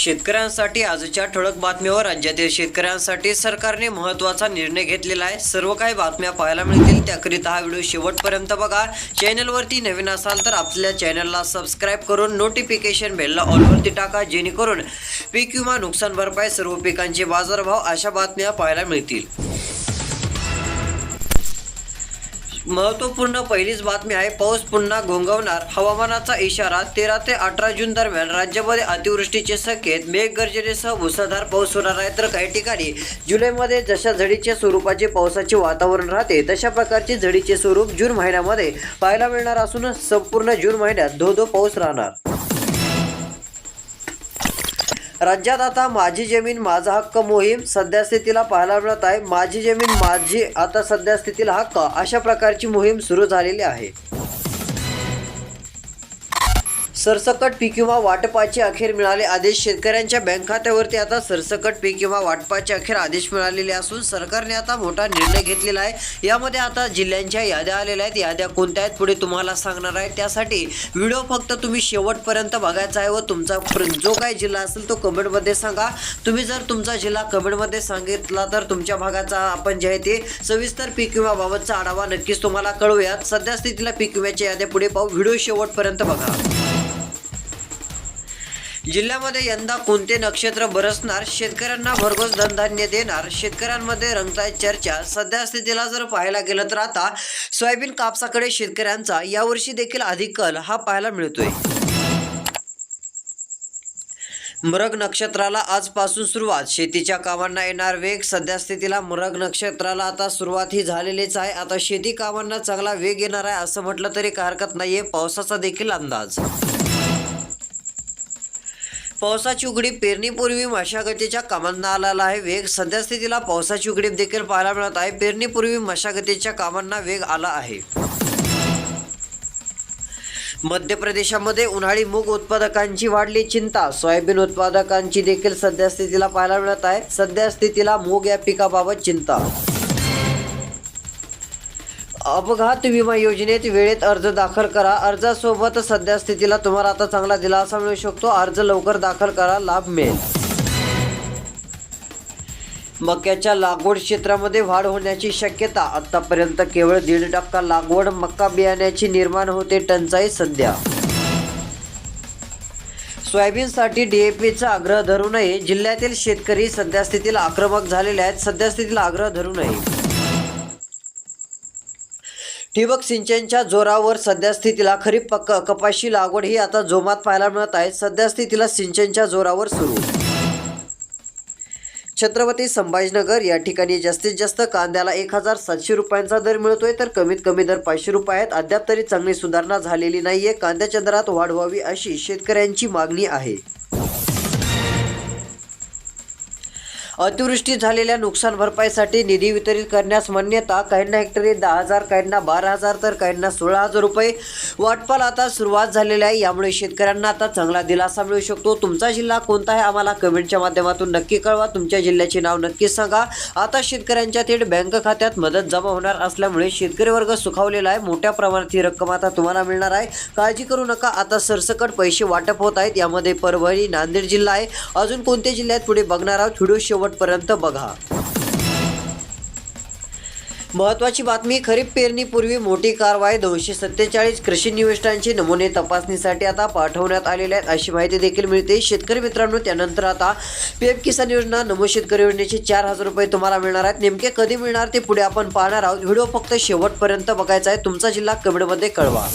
शेतकऱ्यांसाठी आजच्या ठळक बातमीवर राज्यातील शेतकऱ्यांसाठी सरकारने महत्त्वाचा निर्णय घेतलेला आहे. सर्व काही बातम्या पाहायला मिळतील. त्याकरिता हा व्हिडिओ शेवटपर्यंत बघा. चॅनलवरती नवीन असाल तर आपल्या चॅनलला सबस्क्राईब करून नोटिफिकेशन बेलला ऑलवरती टाका जेणेकरून पीक विमा नुकसान भरपाई सर्व पिकांचे बाजारभाव अशा बातम्या पाहायला मिळतील. महत्त्वपूर्ण पहिलीच बातमी आहे पाऊस पुन्हा घोंगवणार हवामानाचा इशारा तेरा ते अठरा जून दरम्यान राज्यामध्ये अतिवृष्टीचे संकेत मेघगर्जनेसह मुसळधार पाऊस होणार आहे तर काही ठिकाणी जुलैमध्ये जशा झडीच्या स्वरूपाचे पावसाचे वातावरण राहते तशा प्रकारचे झडीचे स्वरूप जून महिन्यामध्ये पाहायला मिळणार असून संपूर्ण जून महिन्यात धो धो पाऊस राहणार. राज्यात आता माझी जमीन माझा हक्क मोहीम सध्यास्थितीला पाहायला मिळत आहे. माझी जमीन माझी आता सध्या स्थितीला हक्क अशा प्रकारची मोहीम सुरू झालेली आहे. सरसकट पीक विमा वाटपाचे अखेर मिळाले आदेश. शेतकऱ्यांच्या बँक खात्यावरती आता सरसकट पीक विमा वाटपाचे अखेर आदेश मिळालेले असून सरकारने आता मोठा निर्णय घेतलेला आहे. यामध्ये आता जिल्ह्यांच्या याद्या आलेल्या आहेत. याद्या कोणत्या आहेत पुढे तुम्हाला सांगणार आहे. त्यासाठी व्हिडिओ फक्त तुम्ही शेवटपर्यंत बघायचा आहे व तुमचा जो काही जिल्हा असेल तो कमेंटमध्ये सांगा. तुम्ही जर तुमचा जिल्हा कमेंटमध्ये सांगितला तर तुमच्या भागाचा आपण जे आहे ते सविस्तर पीक विमाबाबतचा आढावा नक्कीच तुम्हाला कळूयात सध्या स्थितीला पीक विम्याच्या याद्या पुढे पाहू. व्हिडिओ शेवटपर्यंत बघा. जिल्ह्यामध्ये यंदा कोणते नक्षत्र बरसणार? शेतकऱ्यांना भरघोस धनधान्य देणार. शेतकऱ्यांमध्ये रंगताय चर्चा. सध्या स्थितीला जर पाहायला गेलं तर आता सोयाबीन कापसाकडे शेतकऱ्यांचा यावर्षी देखील अधिक कल हा पाहायला मिळतोय. मृग नक्षत्राला आजपासून सुरुवात. शेतीच्या कामांना येणार वेग. सध्या स्थितीला मृग नक्षत्राला आता सुरुवात ही झालेलीच आहे. आता शेती कामांना चांगला वेग येणार आहे असं म्हटलं तरी काही हरकत नाहीये. पावसाचा देखील अंदाज. पावसाची उघडीप पेरणीपूर्वी मशागतीच्या कामांना आलेला आहे वेग. सध्या स्थितीला पावसाची उघडीप देखील पाहायला मिळत आहे. पेरणीपूर्वी मशागतीच्या कामांना वेग आला आहे. मध्य प्रदेशामध्ये उन्हाळी मूग उत्पादकांची वाढली चिंता. सोयाबीन उत्पादकांची देखील सध्या स्थितीला पाहायला मिळत आहे. सध्या स्थितीला मूग या पिकाबाबत चिंता. अपघात विमा योजनेत वेळेत अर्ज दाखल करा. अर्जासोबत सध्या स्थितीला तुम्हाला आता चांगला दिलासा मिळू शकतो. अर्ज लवकर दाखल करा लाभ मिळेल. मक्याच्या लागवड क्षेत्रामध्ये वाढ होण्याची शक्यता. आतापर्यंत केवळ दीड टक्का लागवड मक्का बियाण्याची निर्माण होते टंचाई सध्या. सोयाबीनसाठी डीएपीचा आग्रह धरू नये. जिल्ह्यातील शेतकरी सध्या स्थितीला आक्रमक झालेले आहेत. सध्या स्थितीला आग्रह धरू नये. ठिबक सिंचनच्या जोरावर सध्यास्थितीला खरीप पक कपाशी लागवड ही आता जोमात पाहायला मिळत आहे. सध्यास्थितीला सिंचनच्या जोरावर सुरू. छत्रपती संभाजीनगर या ठिकाणी जास्तीत जास्त कांद्याला एक हजार सातशे रुपयांचा दर मिळतोय. तर कमीत कमी दर पाचशे रुपये आहेत अद्याप तरी चांगली सुधारणा झालेली नाहीये. कांद्याच्या दरात वाढ व्हावी अशी शेतकऱ्यांची मागणी आहे. अतिवृष्टी झालेल्या नुकसान भरपाईसाठी निधी वितरित करण्यास मान्यता काहींना हेक्टरी दहा हजार काहींना बारा हजार तर काहींना सोळा हजार रुपये. वाटपाला आता सुरुवात झालेली आहे यामुळे शेतकऱ्यांना आता चांगला दिलासा मिळू शकतो. तुमचा जिल्हा कोणता आहे आम्हाला कमेंटच्या माध्यमातून नक्की कळवा. तुमच्या जिल्ह्याचे नाव नक्की सांगा. आता शेतकऱ्यांच्या थेट बँक खात्यात मदत जमा होणार असल्यामुळे शेतकरी वर्ग सुखावलेला आहे. मोठ्या प्रमाणात ही रक्कम आता तुम्हाला मिळणार आहे. काळजी करू नका. आता सरसकट पैसे वाटप होत आहेत. यामध्ये परभणी नांदेड जिल्हा आहे. अजून कोणते जिल्ह्यात पुढे बघणार आहोत. व्हिडिओ शेवटपर्यंत बघा. महत्वाची बातमी खरीप पेरणीपूर्वी मोठी कारवाई दोनशे सत्तेचाळीस कृषी निविष्ठांचे नमुने तपासणीसाठी आता पाठवण्यात आलेले आहेत. अशी माहिती देखील मिळते. शेतकरी मित्रांनो त्यानंतर आता पीएम किसान योजना नमो शेतकरी योजनेचे चार हजार रुपये तुम्हाला मिळणार आहेत. नेमके कधी मिळणार ते पुढे आपण पाहणार आहोत. व्हिडिओ फक्त शेवटपर्यंत बघायचा आहे. तुमचा जिल्हा कमेंटमध्ये कळवा.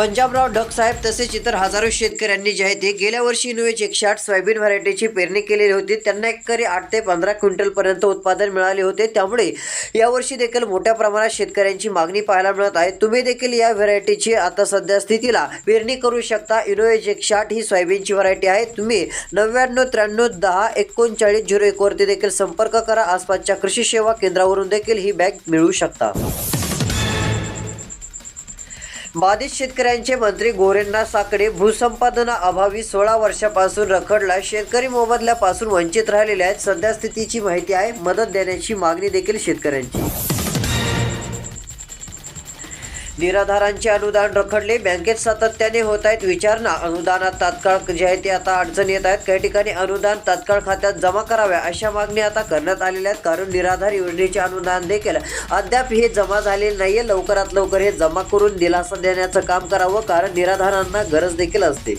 पंजाबराव डक साहेब तसेच इतर हजारो शेतकऱ्यांनी जे आहे ते गेल्या वर्षी इनोवेज एकशे आठ सोयाबीन व्हरायटीची पेरणी केलेली होती. त्यांना एकरी आठ ते पंधरा क्विंटलपर्यंत उत्पादन मिळाले होते. त्यामुळे यावर्षी देखील मोठ्या प्रमाणात शेतकऱ्यांची मागणी पाहायला मिळत आहे. तुम्ही देखील या व्हरायटीची आता सध्या स्थितीला पेरणी करू शकता. इनोवेज एकशे आठ ही सोयाबीनची व्हरायटी आहे. तुम्ही नव्याण्णव त्र्याण्णव दहा एकोणचाळीस झिरो एकवरती देखील संपर्क करा. आसपासच्या कृषी सेवा केंद्रावरून देखील ही बॅग मिळू शकता. बाधित शेतकऱ्यांचे मंत्री गोरेंना साकडे भूसंपादना अभावी सोळा वर्षापासून रखडला. शेतकरी मोबदल्यापासून वंचित राहिलेले आहेत. सध्या स्थितीची माहिती आहे. मदत देण्याची मागणी देखील शेतकऱ्यांची. निराधारांचे अनुदान रखडले. बँकेत सातत्याने होत आहेत विचारणा. अनुदानात तात्काळ जे आहे ते आता अडचण येत आहेत. काही ठिकाणी अनुदान तात्काळ खात्यात जमा कराव्या अशा मागणी आता करण्यात आलेल्या आहेत. कारण निराधार योजनेचे अनुदान देखील अद्याप हे जमा झालेले नाहीये. लवकरात लवकर हे जमा करून दिलासा देण्याचं काम करावं. कारण निराधारांना गरज देखील असते.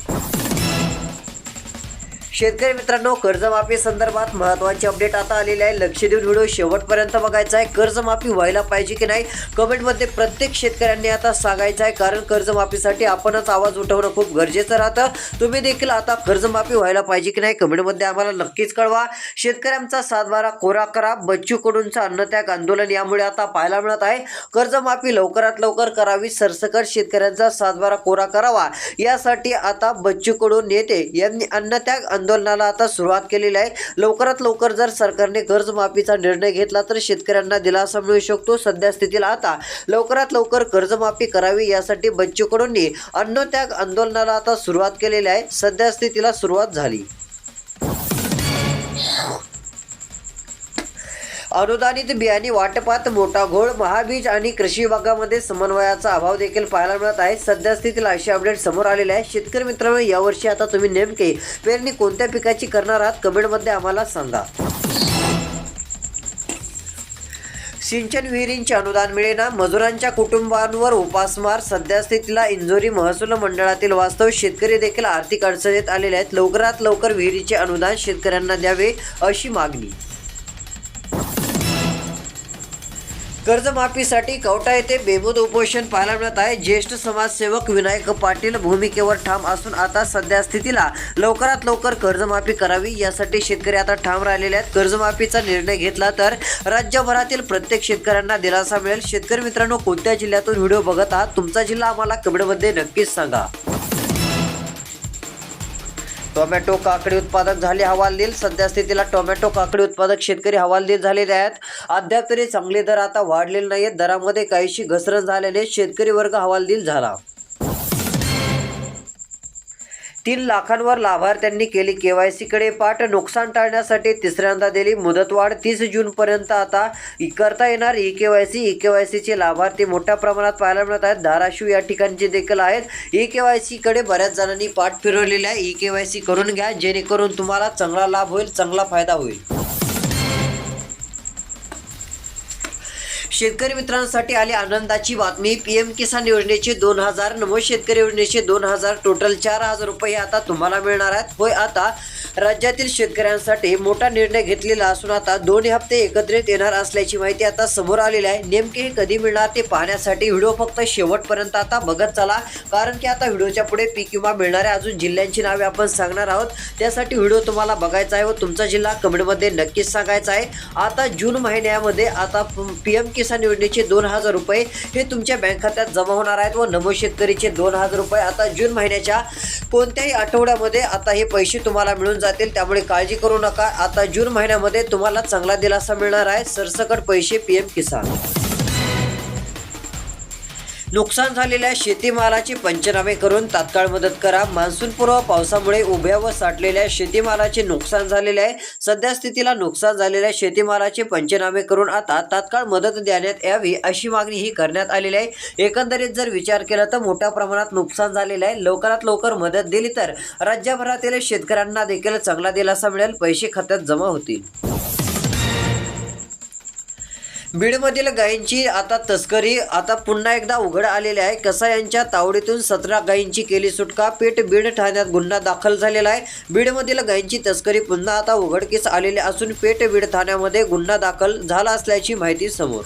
शेतकरी मित्रांनो कर्जमाफी संदर्भात महत्वाची अपडेट आता आलेली आहे. लक्ष देऊन व्हिडिओ शेवटपर्यंत बघायचा आहे. कर्जमाफी व्हायला पाहिजे की नाही? कमेंटमध्ये प्रत्येक शेतकऱ्यांनी आता सांगायचं आहे. कारण कर्जमाफीसाठी आपणच आवाज उठवणं खूप गरजेचं राहतं. तुम्ही देखील आता कर्जमाफी व्हायला पाहिजे की नाही? कमेंटमध्ये आम्हाला नक्कीच कळवा. शेतकऱ्यांचा सातबारा कोरा करा. बच्चू कडूंचा अन्नत्याग आंदोलन यामुळे आता पाहायला मिळत आहे. कर्जमाफी लवकरात लवकर करावी सरसकट शेतकऱ्यांचा सातबारा कोरा करावा. यासाठी आता बच्चू कडून नेते यांनी अन्नत्याग आंदोलनाला आता सुरुवात केलेली आहे. लवकरात लवकर जर सरकारने कर्जमाफीचा निर्णय घेतला तर शेतकऱ्यांना दिलासा मिळू शकतो. सध्या स्थितीला आता लवकरात लवकर कर्जमाफी करावी यासाठी बच्चू कडूंनी अन्नत्याग आंदोलनाला आता सुरुवात केलेली आहे. सध्या स्थितीला सुरुवात झाली. अनुदानित बियाणे वाटपात मोठा घोळ महाबीज आणि कृषी विभागामध्ये समन्वयाचा अभाव देखील पाहायला मिळत आहे. सध्या स्थितीला अशी अपडेट समोर आलेले आहे. शेतकरी मित्रांनो यावर्षी आता तुम्ही नेमके पेरणी कोणत्या पिकाची करणार आहात? कमेंटमध्ये आम्हाला सांगा. सिंचन विहिरींचे अनुदान मिळेना. मजुरांच्या कुटुंबांवर उपासमार सध्या स्थितीला इंजोरी महसूल मंडळातील वास्तव शेतकरी देखील आर्थिक अडचणीत आलेले आहेत. लवकरात लवकर विहिरीचे अनुदान शेतकऱ्यांना द्यावे अशी मागणी. कर्जमाफीसाठी कवठा येथे बेमुद उपोषण पाहायला मिळत आहे. ज्येष्ठ समाजसेवक विनायक पाटील भूमिकेवर ठाम असून आता सध्या स्थितीला लवकरात लवकर कर्जमाफी करावी यासाठी शेतकरी आता ठाम राहिलेले आहेत. कर्जमाफीचा निर्णय घेतला तर राज्यभरातील प्रत्येक शेतकऱ्यांना दिलासा मिळेल. शेतकरी मित्रांनो कोणत्या जिल्ह्यातून व्हिडिओ बघत आहात? तुमचा जिल्हा आम्हाला कमेंटमध्ये नक्कीच सांगा. टोमॅटो काकडी उत्पादक झाले हवालदिल. सध्या स्थितीला टोमॅटो काकडी उत्पादक शेतकरी हवालदिल झालेले आहेत. अद्याप तरी चांगले दर आता वाढलेले नाहीत दरामध्ये काहीशी घसरण झाल्याने शेतकरी वर्ग हवालदिल झाला. तीन लाखांवर लाभार्थ्यांनी केली. के वाय सीकडे पाठ नुकसान टाळण्यासाठी तिसऱ्यांदा दिली मुदतवाढ. तीस जूनपर्यंत आता करता येणार E K Y C E K Y सीचे लाभार्थी मोठ्या प्रमाणात पाहायला मिळत आहेत. धाराशिव या ठिकाणचे देखील आहेत. ई के वाय सीकडे बऱ्याच जणांनी पाठ फिरवलेला आहे. ई के वाय सी करून घ्या. जेणेकरून तुम्हाला चांगला लाभ होईल चांगला फायदा होईल. शेतकरी मित्रांसाठी आली आनंदाची बातमी. पीएम किसान योजनेचे दोन हजार नमो शेतकरी योजनेचे दोन हजार टोटल चार हजार रुपये आता तुम्हाला मिळणार आहेत. होय आता राज्यातील शेतकऱ्यांसाठी मोठा निर्णय घेतलेला असून आता दोन हप्ते एकत्रित येणार असल्याची माहिती आता समोर आलेली आहे. नेमके हे कधी मिळणार ते पाहण्यासाठी व्हिडिओ फक्त शेवटपर्यंत आता बघत चला. कारण की आता व्हिडिओच्या पुढे पीक विमा मिळणाऱ्या अजून जिल्ह्यांची नावे आपण सांगणार आहोत. त्यासाठी व्हिडिओ तुम्हाला बघायचा आहे व तुमचा जिल्हा कमेंटमध्ये नक्कीच सांगायचा आहे. आता जून महिन्यामध्ये आता पी एम किसान योजनेचे दोन हजार रुपये हे तुमच्या बँक खात्यात जमा होणार आहेत व नमो शेतकरीचे दोन हजार रुपये आता जून महिन्याच्या कोणत्याही आठवड्यामध्ये आता हे पैसे तुम्हाला मिळून जातील त्यामुळे काळजी करू नका. आता जून महिन्यामध्ये तुम्हाला चांगला दिलासा मिळणार आहे. सरसकट पैसे पीएम किसान. नुकसान झालेल्या शेतीमालाचे पंचनामे करून तात्काळ मदत करा. मान्सूनपूर्व पावसामुळे उभ्या व साठलेल्या शेतीमालाचे नुकसान झालेले आहे. सध्या स्थितीला नुकसान झालेल्या शेतीमालाचे पंचनामे करून आता तात्काळ मदत देण्यात यावी अशी मागणी ही करण्यात आलेली आहे. एकंदरीत जर विचार केला तर मोठ्या प्रमाणात नुकसान झालेलं आहे. लवकरात लवकर मदत दिली तर राज्यभरातील शेतकऱ्यांना देखील चांगला दिलासा मिळेल. पैसे खात्यात जमा होतील. बीडमधील गायींची आता तस्करी आता पुन्हा एकदा उघड आलेली आहे. कसा यांच्या तावडीतून सतरा गायींची केली सुटका? पेठ बीड ठाण्यात गुन्हा दाखल झालेला आहे. बीडमधील गायींची तस्करी पुन्हा आता उघडकीस आलेली असून पेठ बीड ठाण्यामध्ये गुन्हा दाखल झाला असल्याची माहिती समोर.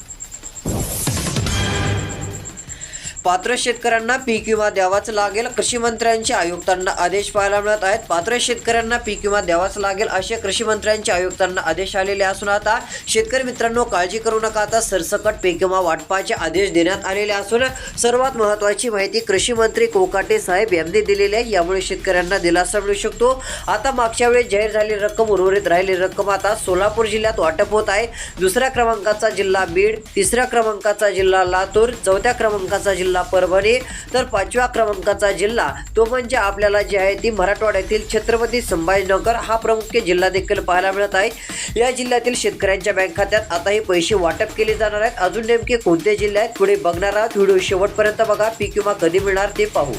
पात्र शेतकऱ्यांना पीक विमा द्यावाच लागेल. कृषी मंत्र्यांचे आयुक्तांना आदेश पाहायला मिळत आहेत. पात्र शेतकऱ्यांना पीक विमा द्यावाच लागेल असे कृषी मंत्र्यांचे आयुक्तांना आदेश आलेले असून आता शेतकरी मित्रांनो काळजी करू नका. आता सरसकट पीक विमा वाटपाचे आदेश देण्यात आलेले असून सर्वात महत्त्वाची माहिती कृषी मंत्री कोकाटे साहेब यांनी दिलेली आहे. यामुळे शेतकऱ्यांना दिलासा मिळू शकतो. आता मागच्या वेळेस जाहीर झालेली रक्कम उर्वरित राहिलेली रक्कम आता सोलापूर जिल्ह्यात वाटप होत आहे. दुसऱ्या क्रमांकाचा जिल्हा बीड तिसऱ्या क्रमांकाचा जिल्हा लातूर चौथ्या क्रमांकाचा जिल्हा जिल्हा परभणी तर पाचव्या क्रमांकाचा जिल्हा तो म्हणजे आपल्याला जी आहे ती मराठवाड्यातील छत्रपती संभाजीनगर. हा प्रमुख जिल्हा देखील पाहायला मिळत आहे. या जिल्ह्यातील शेतकऱ्यांच्या बँक खात्यात आता हे पैसे वाटप केले जाणार आहेत. अजून नेमके कोणते जिल्हे आहेत पुढे बघणार आहात. व्हिडिओ शेवटपर्यंत बघा. पीक विमा कधी मिळणार ते पाहू.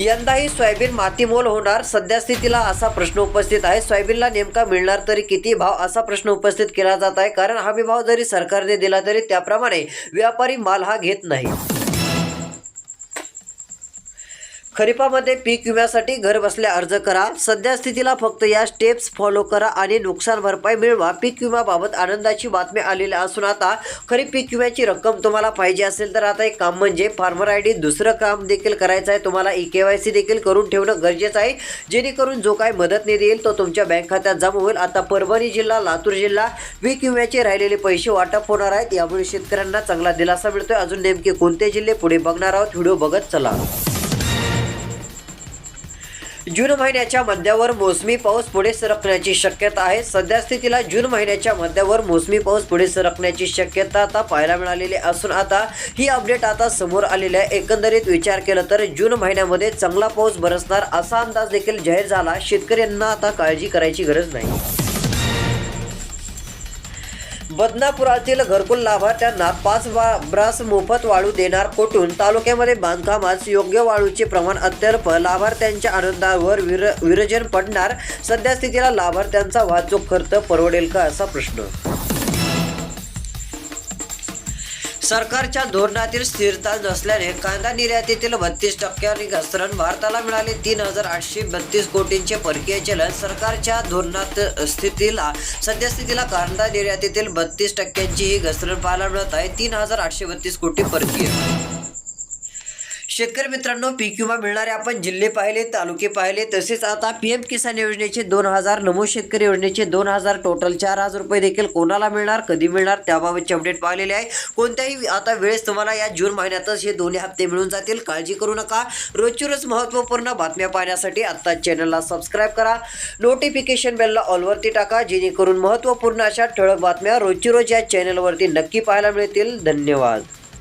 यंदाही सोयाबीन मातीमोल होणार. सध्या स्थितीला असा प्रश्न उपस्थित आहे. सोयाबीनला नेमका मिळणार तरी किती भाव असा प्रश्न उपस्थित केला जात आहे. कारण हमी भाव जरी सरकारने दिला तरी त्याप्रमाणे व्यापारी माल हा घेत नाही. खरीपामध्ये पीक विम्यासाठी घरबसल्या अर्ज करा. सध्या स्थितीला फक्त या स्टेप्स फॉलो करा आणि नुकसान भरपाई मिळवा. पीक विम्याबाबत आनंदाची बातमी आलेली असून आता खरीप पीक विम्याची रक्कम तुम्हाला पाहिजे असेल तर आता एक काम म्हणजे फार्मर आय डी दुसरं काम देखील करायचं आहे. तुम्हाला ई के वाय सी देखील करून ठेवणं गरजेचं आहे. जेणेकरून जो काही मदत निधी येईल तो तुमच्या बँक खात्यात जमा होईल. आता परभणी जिल्हा लातूर जिल्हा पीक विम्याचे राहिलेले पैसे वाटप होणार आहेत. यामुळे शेतकऱ्यांना चांगला दिलासा मिळतोय. अजून नेमके कोणते जिल्हे पुढे बघणार आहोत? व्हिडिओ बघत चला. जून महिन्याच्या मध्यावर मोसमी पाऊस पुढे सरकण्याची शक्यता आहे. सध्या स्थितीला जून महिन्याच्या मध्यावर मोसमी पाऊस पुढे सरकण्याची शक्यता आता पाहायला मिळालेली असून आता ही अपडेट आता समोर आलेली आहे. एकंदरीत विचार केला तर जून महिन्यामध्ये चांगला पाऊस बरसणार असा अंदाज देखील जाहीर झाला. शेतकऱ्यांना आता काळजी करायची गरज नाही. बदनापुरातील घरकुल लाभार्थ्यांना पाच वा ब्रास मोफत वाळू देणार कोटून तालुक्यामध्ये बांधकामास योग्य वाळूचे प्रमाण अत्यल्प लाभार्थ्यांच्या आनंदावर विर विरजन पडणार. सध्या स्थितीला लाभार्थ्यांचा वाहतूक खर्च परवडेल का? असा प्रश्न. सरकारच्या धोरणातील स्थिरता नसल्याने कांदा निर्यातीतील बत्तीस टक्क्यांनी घसरण. भारताला मिळाले तीन हजार आठशे बत्तीस कोटींचे परकीय चलन. सरकारच्या धोरणात स्थितीला सद्यस्थितीला कांदा निर्यातीतील बत्तीस टक्क्यांची ही घसरण पाहायला मिळत आहे. तीन हजार आठशे बत्तीस कोटी परकीय. शेतकरी मित्रांनो पीक विमा मिळणारे आपण जिल्हे पाहिले तालुके पाहिले तसेच आता पी एम किसान योजनेचे दोन हजार नमो शेतकरी योजनेचे दोन हजार टोटल चार हजार रुपये देखील कोणाला मिळणार कधी मिळणार त्याबाबतचे अपडेट पाहिलेले आहे. कोणत्याही आता वेळेस तुम्हाला या जून महिन्यातच हे दोन्ही हप्ते मिळून जातील. काळजी करू नका. रोजची रोज महत्त्वपूर्ण बातम्या पाहण्यासाठी आत्ता चॅनलला सबस्क्राईब करा. नोटिफिकेशन बेलला ऑलवरती टाका जेणेकरून महत्त्वपूर्ण अशा ठळक बातम्या रोजची रोज या चॅनलवरती नक्की पाहायला मिळतील. धन्यवाद.